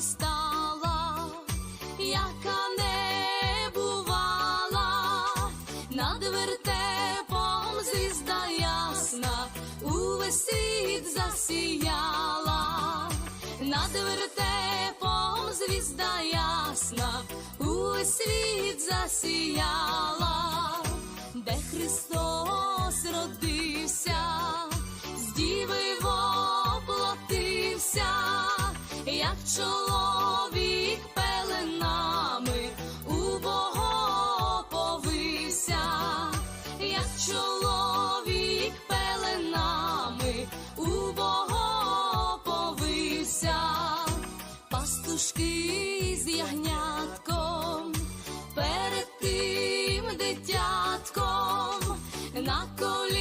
стала, яка не бувала, над вертепом звізда ясна, увесь світ засіяла, над вертепом звізда ясна, увесь світ засіяла, де Христос родився, з діви як чоловік пеленами у Бога повився, як чоловік пеленами у Бога повився, пастушки з ягнятком, перед тим дитятком на колі.